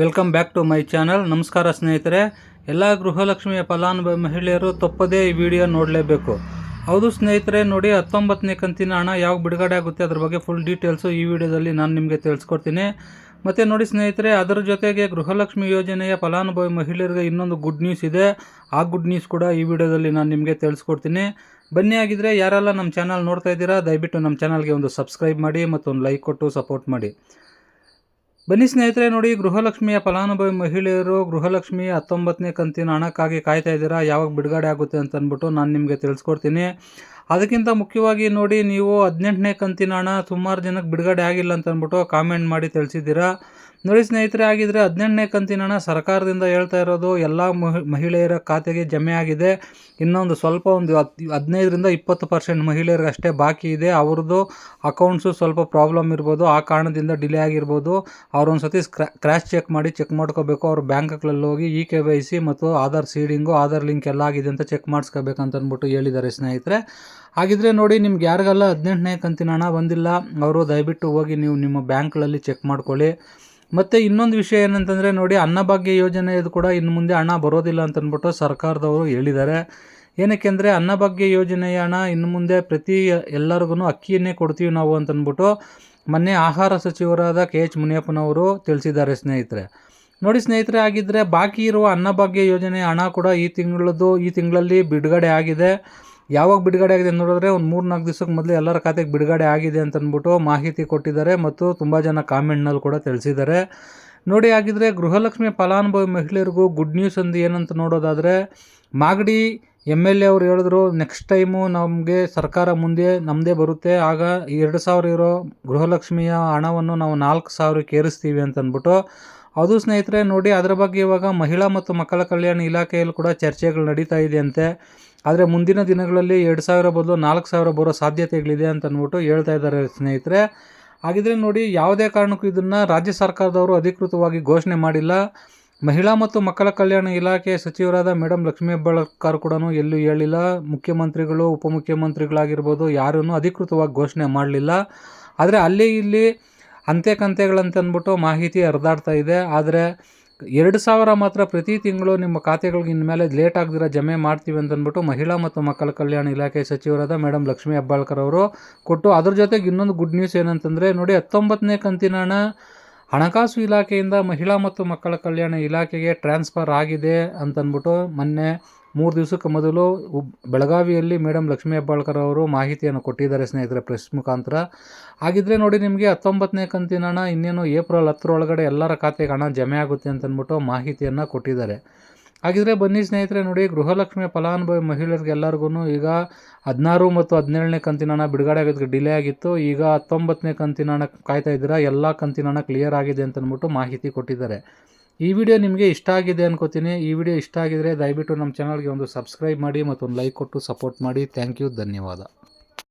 Welcome back to my channel ನಮಸ್ಕಾರ ಸ್ನೇಹಿತರೆ. ಎಲ್ಲ ಗೃಹಲಕ್ಷ್ಮಿಯ ಫಲಾನುಭವಿ ಮಹಿಳೆಯರು ತಪ್ಪದೇ ಈ ವಿಡಿಯೋ ನೋಡಲೇಬೇಕು. ಹೌದು ಸ್ನೇಹಿತರೆ, ನೋಡಿ ಹತ್ತೊಂಬತ್ತನೇ ಕಂತಿನ ಹಣ ಯಾವಾಗ ಬಿಡುಗಡೆ ಆಗುತ್ತೆ ಅದ್ರ ಬಗ್ಗೆ ಫುಲ್ ಡೀಟೇಲ್ಸು ಈ ವಿಡಿಯೋದಲ್ಲಿ ನಾನು ನಿಮಗೆ ತಿಳಿಸ್ಕೊಡ್ತೀನಿ. ಮತ್ತು ನೋಡಿ ಸ್ನೇಹಿತರೆ, ಅದರ ಜೊತೆಗೆ ಗೃಹಲಕ್ಷ್ಮಿ ಯೋಜನೆಯ ಫಲಾನುಭವಿ ಮಹಿಳೆಯರಿಗೆ ಇನ್ನೊಂದು ಗುಡ್ ನ್ಯೂಸ್ ಇದೆ. ಆ ಗುಡ್ ನ್ಯೂಸ್ ಕೂಡ ಈ ವಿಡಿಯೋದಲ್ಲಿ ನಾನು ನಿಮಗೆ ತಿಳಿಸ್ಕೊಡ್ತೀನಿ. ಬನ್ನಿ ಆಗಿದ್ದರೆ ಯಾರೆಲ್ಲ ನಮ್ಮ ಚಾನಲ್ ನೋಡ್ತಾ ಇದ್ದೀರಾ, ದಯವಿಟ್ಟು ನಮ್ಮ ಚಾನಲ್ಗೆ ಒಂದು ಸಬ್ಸ್ಕ್ರೈಬ್ ಮಾಡಿ ಮತ್ತು ಒಂದು ಲೈಕ್ ಕೊಟ್ಟು ಸಪೋರ್ಟ್ ಮಾಡಿ. ಬನ್ನಿ ಸ್ನೇಹಿತರೆ ನೋಡಿ, ಗೃಹಲಕ್ಷ್ಮಿಯ ಫಲಾನುಭವಿ ಮಹಿಳೆಯರು ಗೃಹಲಕ್ಷ್ಮಿ ಹತ್ತೊಂಬತ್ತನೇ ಕಂತಿನ ಹಣಕ್ಕಾಗಿ ಕಾಯ್ತಾ ಇದ್ದೀರಾ? ಯಾವಾಗ ಬಿಡುಗಡೆ ಆಗುತ್ತೆ ಅಂತ ಅಂದ್ಬಿಟ್ಟು ನಾನು ನಿಮಗೆ ತಿಳಿಸ್ಕೊಡ್ತೀನಿ. ಅದಕ್ಕಿಂತ ಮುಖ್ಯವಾಗಿ ನೋಡಿ, ನೀವು ಹದಿನೆಂಟನೇ ಕಂತಿನ ಹಣ ಸುಮಾರು ಜನಕ್ಕೆ ಬಿಡುಗಡೆ ಆಗಿಲ್ಲ ಅಂತ ಅಂದ್ಬಿಟ್ಟು ಕಾಮೆಂಟ್ ಮಾಡಿ ತಿಳಿಸಿದ್ದೀರಾ? ನೋಡಿ ಸ್ನೇಹಿತರೆ ಆಗಿದ್ರೆ ಹದಿನೆಂಟನೇ ಕಂತಿನ ಸರ್ಕಾರದಿಂದ ಹೇಳ್ತಾ ಇರೋದು, ಎಲ್ಲ ಮಹಿಳೆಯರ ಖಾತೆಗೆ ಜಮೆ ಆಗಿದೆ. ಇನ್ನೊಂದು ಸ್ವಲ್ಪ ಒಂದು ಹತ್ತು ಹದಿನೈದರಿಂದ ಇಪ್ಪತ್ತು ಪರ್ಸೆಂಟ್ ಮಹಿಳೆಯರಿಗಷ್ಟೇ ಬಾಕಿ ಇದೆ. ಅವ್ರದ್ದು ಅಕೌಂಟ್ಸು ಸ್ವಲ್ಪ ಪ್ರಾಬ್ಲಮ್ ಇರ್ಬೋದು, ಆ ಕಾರಣದಿಂದ ಡಿಲೇ ಆಗಿರ್ಬೋದು. ಅವ್ರೊಂದು ಸತಿ ಕ್ರ್ಯಾಶ್ ಚೆಕ್ ಮಾಡಿ ಚೆಕ್ ಮಾಡ್ಕೋಬೇಕು. ಅವ್ರ ಬ್ಯಾಂಕ್ಗಳಲ್ಲಿ ಹೋಗಿ ಇ ಕೆ ವೈ ಸಿ ಮತ್ತು ಆಧಾರ್ ಸೀಡಿಂಗು, ಆಧಾರ್ ಲಿಂಕ್ ಎಲ್ಲ ಆಗಿದೆ ಅಂತ ಚೆಕ್ ಮಾಡಿಸ್ಕೋಬೇಕಂತ ಅಂದ್ಬಿಟ್ಟು ಹೇಳಿದ್ದಾರೆ ಸ್ನೇಹಿತರೆ. ಹಾಗಿದ್ರೆ ನೋಡಿ ನಿಮ್ಗೆ ಯಾರಿಗೆಲ್ಲ ಹದಿನೆಂಟನೇ ಕಂತಿನ ಹಣ ಬಂದಿಲ್ಲ, ಅವರು ದಯವಿಟ್ಟು ಹೋಗಿ ನೀವು ನಿಮ್ಮ ಬ್ಯಾಂಕ್ಗಳಲ್ಲಿ ಚೆಕ್ ಮಾಡ್ಕೊಳ್ಳಿ. ಮತ್ತು ಇನ್ನೊಂದು ವಿಷಯ ಏನಂತಂದರೆ ನೋಡಿ ಅನ್ನಭಾಗ್ಯ ಯೋಜನೆಯದು ಕೂಡ ಇನ್ನು ಮುಂದೆ ಹಣ ಬರೋದಿಲ್ಲ ಅಂತ ಅಂದ್ಬಿಟ್ಟು ಸರ್ಕಾರದವರು ಹೇಳಿದ್ದಾರೆ. ಏನಕ್ಕೆ ಅಂದರೆ ಅನ್ನಭಾಗ್ಯ ಯೋಜನೆಯ ಹಣ ಇನ್ನು ಮುಂದೆ ಪ್ರತಿ ಎಲ್ಲರಿಗೂ ಅಕ್ಕಿಯನ್ನೇ ಕೊಡ್ತೀವಿ ನಾವು ಅಂತಂದ್ಬಿಟ್ಟು ಮೊನ್ನೆ ಆಹಾರ ಸಚಿವರಾದ ಕೆ ಎಚ್ ಮುನಿಯಪ್ಪನವರು ತಿಳಿಸಿದ್ದಾರೆ ಸ್ನೇಹಿತರೆ. ನೋಡಿ ಸ್ನೇಹಿತರೆ ಆಗಿದ್ದರೆ ಬಾಕಿ ಇರುವ ಅನ್ನಭಾಗ್ಯ ಯೋಜನೆ ಹಣ ಕೂಡ ಈ ತಿಂಗಳದ್ದು, ಈ ತಿಂಗಳಲ್ಲಿ ಬಿಡುಗಡೆ ಆಗಿದೆ. ಯಾವಾಗ ಬಿಡುಗಡೆ ಆಗಿದೆ ನೋಡಿದ್ರೆ ಒಂದು ಮೂರು ನಾಲ್ಕು ದಿವಸಕ್ಕೆ ಮೊದಲು ಎಲ್ಲರ ಖಾತೆಗೆ ಬಿಡುಗಡೆ ಆಗಿದೆ ಅಂತ ಅಂದ್ಬಿಟ್ಟು ಮಾಹಿತಿ ಕೊಟ್ಟಿದ್ದಾರೆ ಮತ್ತು ತುಂಬ ಜನ ಕಾಮೆಂಟ್ನಲ್ಲಿ ಕೂಡ ತಿಳಿಸಿದ್ದಾರೆ. ನೋಡಿ ಆಗಿದ್ರೆ ಗೃಹಲಕ್ಷ್ಮಿ ಫಲಾನುಭವಿ ಮಹಿಳೆಯರಿಗೂ ಗುಡ್ ನ್ಯೂಸ್ ಅಂದು ಏನಂತ ನೋಡೋದಾದರೆ, ಮಾಗಡಿ ಎಂ ಎಲ್ ಎ ಅವರು ಹೇಳಿದ್ರು ನೆಕ್ಸ್ಟ್ ಟೈಮು ನಮಗೆ ಸರ್ಕಾರ ಮುಂದೆ ನಮ್ಮದೇ ಬರುತ್ತೆ. ಆಗ ಎರಡು ಸಾವಿರ ಇರೋ ಗೃಹಲಕ್ಷ್ಮಿಯ ಹಣವನ್ನು ನಾವು ನಾಲ್ಕು ಸಾವಿರಕ್ಕೆ ಏರಿಸ್ತೀವಿ ಅಂತ ಅಂದ್ಬಿಟ್ಟು ಅದು ಸ್ನೇಹಿತರೆ, ನೋಡಿ, ಅದರ ಬಗ್ಗೆ ಇವಾಗ ಮಹಿಳಾ ಮತ್ತು ಮಕ್ಕಳ ಕಲ್ಯಾಣ ಇಲಾಖೆಯಲ್ಲಿ ಕೂಡ ಚರ್ಚೆಗಳು ನಡೀತಾ ಇದೆ ಅಂತೆ ಆದರೆ ಮುಂದಿನ ದಿನಗಳಲ್ಲಿ ಎರಡು ಸಾವಿರ ಬದಲು ನಾಲ್ಕು ಸಾವಿರ ಬರೋ ಸಾಧ್ಯತೆಗಳಿದೆ ಅಂತ ಅಂದ್ಬಿಟ್ಟು ಹೇಳ್ತಾ ಇದ್ದಾರೆ ಸ್ನೇಹಿತರೆ. ಹಾಗಿದ್ರೆ ನೋಡಿ, ಯಾವುದೇ ಕಾರಣಕ್ಕೂ ಇದನ್ನು ರಾಜ್ಯ ಸರ್ಕಾರದವರು ಅಧಿಕೃತವಾಗಿ ಘೋಷಣೆ ಮಾಡಿಲ್ಲ. ಮಹಿಳಾ ಮತ್ತು ಮಕ್ಕಳ ಕಲ್ಯಾಣ ಇಲಾಖೆ ಸಚಿವರಾದ ಮೇಡಮ್ ಲಕ್ಷ್ಮೀ ಹೆಬ್ಬಾಳ್ಕರ್ ಕೂಡ ಎಲ್ಲೂ ಹೇಳಿಲ್ಲ. ಮುಖ್ಯಮಂತ್ರಿಗಳು, ಉಪಮುಖ್ಯಮಂತ್ರಿಗಳಾಗಿರ್ಬೋದು, ಯಾರನ್ನು ಅಧಿಕೃತವಾಗಿ ಘೋಷಣೆ ಮಾಡಲಿಲ್ಲ. ಆದರೆ ಅಲ್ಲಿ ಇಲ್ಲಿ ಅಂತೆ ಕಂತೆಗಳಂತಂದ್ಬಿಟ್ಟು ಮಾಹಿತಿ ಹರಿದಾಡ್ತಾ ಇದೆ. ಆದರೆ ಎರಡು ಸಾವಿರ ಮಾತ್ರ ಪ್ರತಿ ತಿಂಗಳು ನಿಮ್ಮ ಖಾತೆಗಳಿಗೆ ಇನ್ಮೇಲೆ ಲೇಟ್ ಆಗದಿರೋ ಜಮೆ ಮಾಡ್ತೀವಿ ಅಂತಂದ್ಬಿಟ್ಟು ಮಹಿಳಾ ಮತ್ತು ಮಕ್ಕಳ ಕಲ್ಯಾಣ ಇಲಾಖೆ ಸಚಿವರಾದ ಮೇಡಮ್ ಲಕ್ಷ್ಮೀ ಹೆಬ್ಬಾಳ್ಕರ್ ಅವರು ಕೊಟ್ಟು ಅದ್ರ ಜೊತೆಗೆ ಇನ್ನೊಂದು ಗುಡ್ ನ್ಯೂಸ್ ಏನಂತಂದರೆ ನೋಡಿ ಹತ್ತೊಂಬತ್ತನೇ ಕಂತಿನ ಹಣ ಹಣಕಾಸು ಇಲಾಖೆಯಿಂದ ಮಹಿಳಾ ಮತ್ತು ಮಕ್ಕಳ ಕಲ್ಯಾಣ ಇಲಾಖೆಗೆ ಟ್ರಾನ್ಸ್ಫರ್ ಆಗಿದೆ ಅಂತಂದ್ಬಿಟ್ಟು ಮೊನ್ನೆ ಮೂರು ದಿವಸಕ್ಕೆ ಮೊದಲು ಬೆಳಗಾವಿಯಲ್ಲಿ ಮೇಡಮ್ ಲಕ್ಷ್ಮೀ ಹೆಬ್ಬಾಳ್ಕರ್ ಅವರು ಮಾಹಿತಿಯನ್ನು ಕೊಟ್ಟಿದ್ದಾರೆ ಸ್ನೇಹಿತರೆ, ಪ್ರೆಸ್ ಮುಖಾಂತರ. ಹಾಗಿದ್ರೆ ನೋಡಿ ನಿಮಗೆ ಹತ್ತೊಂಬತ್ತನೇ ಕಂತಿನ ಹಣ ಇನ್ನೇನು ಏಪ್ರಿಲ್ ಹತ್ತರೊಳಗಡೆ ಎಲ್ಲರ ಖಾತೆಗೆ ಹಣ ಜಮೆ ಆಗುತ್ತೆ ಅಂತಂದ್ಬಿಟ್ಟು ಮಾಹಿತಿಯನ್ನು ಕೊಟ್ಟಿದ್ದಾರೆ. ಹಾಗಿದ್ರೆ ಬನ್ನಿ ಸ್ನೇಹಿತರೆ, ನೋಡಿ ಗೃಹಲಕ್ಷ್ಮಿ ಫಲಾನುಭವಿ ಮಹಿಳೆಯರಿಗೆ ಎಲ್ಲರಿಗೂ ಈಗ ಹದಿನಾರು ಮತ್ತು ಹದಿನೇಳನೇ ಕಂತಿನ ಹಣ ಬಿಡುಗಡೆ ಆಗೋದಕ್ಕೆ ಡಿಲೇ ಆಗಿತ್ತು. ಈಗ ಹತ್ತೊಂಬತ್ತನೇ ಕಂತಿನ ಹಣ ಕಾಯ್ತಾ ಇದ್ದೀರಾ, ಎಲ್ಲ ಕಂತಿನ ಹಣ ಕ್ಲಿಯರ್ ಆಗಿದೆ ಅಂತಂದ್ಬಿಟ್ಟು ಮಾಹಿತಿ ಕೊಟ್ಟಿದ್ದಾರೆ. ಈ ವಿಡಿಯೋ ನಿಮಗೆ ಇಷ್ಟ ಆಗಿದೆ ಅನ್ಕೋತೀನಿ. ಈ ವಿಡಿಯೋ ಇಷ್ಟ ಆಗಿದರೆ ದಯವಿಟ್ಟು ನಮ್ಮ ಚಾನಲ್ಗೆ ಒಂದು ಸಬ್ಸ್ಕ್ರೈಬ್ ಮಾಡಿ ಮತ್ತೊಂದು ಲೈಕ್ ಕೊಟ್ಟು ಸಪೋರ್ಟ್ ಮಾಡಿ. ಥ್ಯಾಂಕ್ ಯು ಧನ್ಯವಾದ.